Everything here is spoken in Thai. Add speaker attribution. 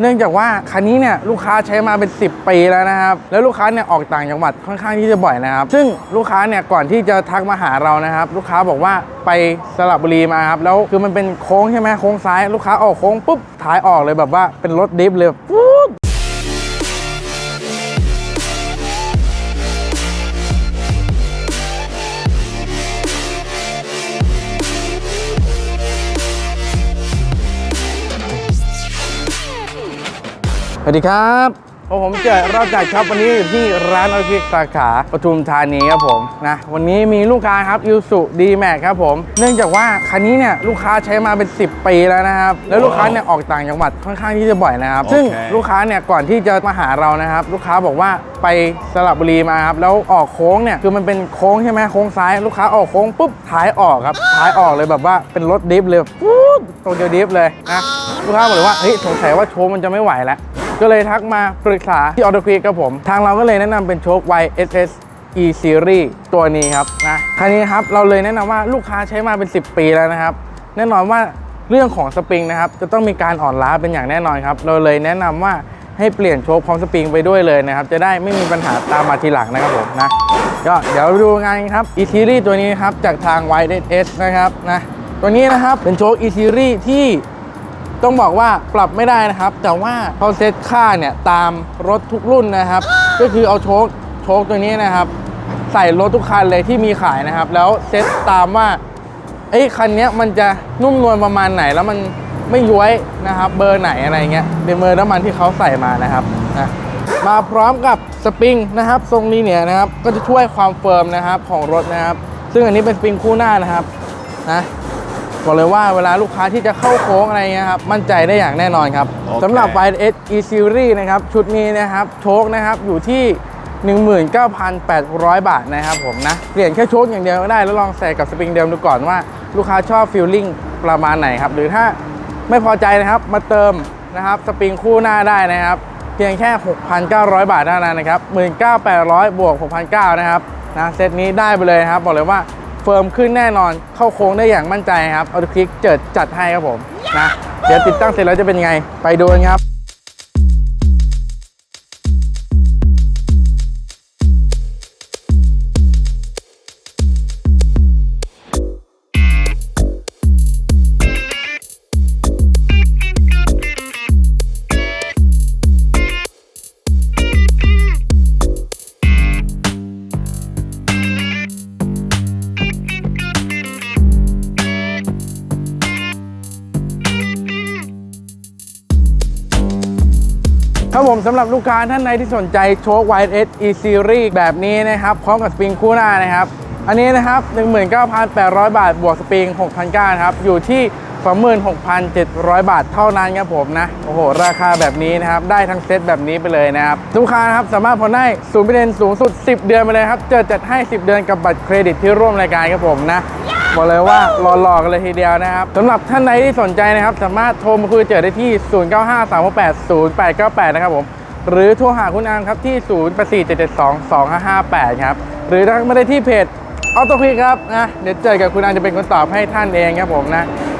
Speaker 1: เนื่องจากว่าคันนี้เนี่ยลูกค้าใช้มาเป็น 10 ปีแล้วนะครับแล้วลูกค้าเนี่ยออกต่างจังหวัดค่อนข้างที่จะบ่อยนะครับซึ่งลูกค้าเนี่ยก่อนที่จะทักมาหาเรานะครับ ลูกค้าบอกว่าไปสระบุรีมาครับแล้วคือมันเป็นโค้งใช่ไหมโค้งซ้ายลูกค้าออกโค้งปุ๊บท้ายออกเลยแบบว่าเป็นรถดิฟเลยปุ๊ สวัสดีครับผมเจอรอบจากช็อปวันนี้อยู่ที่ร้านออทิกสาขาปทุมธานีครับผมนะวันนี้มีลูกค้าครับยูสุดีแม็กครับผม เนื่องจากว่าคันนี้เนี่ยลูกค้าใช้มาเป็น 10 ปีแล้วนะครับ แล้วลูกค้าเนี่ยออกต่างจังหวัดค่อนข้างที่จะบ่อยนะครับ ซึ่งลูกค้าเนี่ยก่อนที่จะมาหาเรานะครับ ลูกค้าบอกว่าไปสระบุรีมาครับแล้วออกโค้งเนี่ยคือมันเป็นโค้งใช่ไหมโค้งซ้ายลูกค้าออกโค้งปุ๊บท้ายออกครับท้ายออกเลยแบบว่าเป็นรถดิฟเลยปุ๊บโตเกียวดิฟเลยนะลูกค้าบอกเลยว่าเฮ้ยสงสัยว่าโชว์มันจะไม่ไหวแล้ว ก็เลยทักมาปรึกษาที่ออโตควิกครับผม ทางเราก็เลยแนะนำเป็นโชค YSS E Series ตัวนี้ครับนะคันนี้ครับเราเลยแนะนำว่าลูกค้าใช้มาเป็น 10 ปีแล้วนะครับ แน่นอนว่าเรื่องของสปริงนะครับ จะต้องมีการอ่อนล้าเป็นอย่างแน่นอนครับ เราเลยแนะนำว่าให้เปลี่ยนโชคพร้อมสปริงไปด้วยเลยนะครับ จะได้ไม่มีปัญหาตามมาทีหลังนะครับผมนะก็เดี๋ยวดูงานกันครับ E Series ตัวนี้ครับจากทาง YSS นะครับนะตัวนี้นะครับเป็นโชค E Series ที่ ต้องบอกว่าปรับไม่ได้นะครับ แต่ว่าเขาเซตค่าเนี่ยตามรถทุกรุ่นนะครับ ก็คือเอาโชคโชคตัวนี้นะครับ ใส่รถทุกคันเลยที่มีขายนะครับ แล้วเซตตามว่าเอ้คันนี้มันจะนุ่มนวลประมาณไหนแล้วมันไม่ย้วยนะครับ เบอร์ไหนอะไรเงี้ยเป็นเบอร์น้ำมันที่เขาใส่มานะครับนะมาพร้อมกับสปริงนะครับ ทรงนี้เนี่ยนะครับ ก็จะช่วยความเฟิร์มนะครับของรถนะครับ ซึ่งอันนี้เป็นสปริงคู่หน้านะครับนะ บอกเลยว่าเวลาลูกค้าที่จะเข้าโค้งอะไรเงี้ยครับมั่นใจได้อย่างแน่นอนครับ
Speaker 2: โอเค
Speaker 1: สำหรับ YS E Series นะครับชุดนี้นะครับโชคนะครับอยู่ที่ 19,800 บาทนะครับผมนะเปลี่ยนแค่โชคอย่างเดียวก็ได้แล้วลองใส่กับสปริงเดิมดูก่อนว่าลูกค้าชอบฟิลลิ่งประมาณไหนครับหรือถ้าไม่พอใจนะครับมาเติมนะครับสปริงคู่หน้าได้นะครับเพียงแค่ 6,900 บาทเท่านั้นนะครับ 19,800 บวก 6,900 นะครับนะเซตนี้ได้ไปเลยนะครับ บอกเลยว่า เฟิร์มขึ้นแน่นอนเข้าโค้งได้อย่างมั่นใจครับเอาคลิกเจิดจัดให้ครับผมนะเดี๋ยวติดตั้งเสร็จแล้วจะเป็นไง ไปดูกันครับ ครับผมสำหรับลูกค้าท่านใดที่สนใจโชค YS E Series แบบนี้นะครับพร้อมกับสปริงคู่หน้านะครับ อันนี้นะครับ 19,800 บาทบวกสปริง6,900ครับอยู่ที่ 26,700 บาทเท่านั้นครับผมนะ โอ้โห ราคาแบบนี้นะครับ ได้ทั้งเซตแบบนี้ไปเลยนะครับ ลูกค้านะครับสามารถผ่อนได้ศูนย์เปอร์เซ็นต์สูงสุด 10 เดือนไปเลยครับ เจอจัดให้ 10 เดือนกับบัตรเครดิตที่ร่วมรายการครับผมนะบอกเลยว่าหล่อๆกันเลยทีเดียวนะครับสำหรับท่านใดที่สนใจนะครับ สามารถโทรมาคุยเจอได้ที่ 0953680898 นะครับผมหรือโทรหาคุณอามครับที่ 0847722558 ครับ หรือทักมาได้ที่เพจออโต้คลิกครับนะเดี๋ยวเจอกับคุณอามจะเป็นคนตอบให้ท่านเองครับผมนะ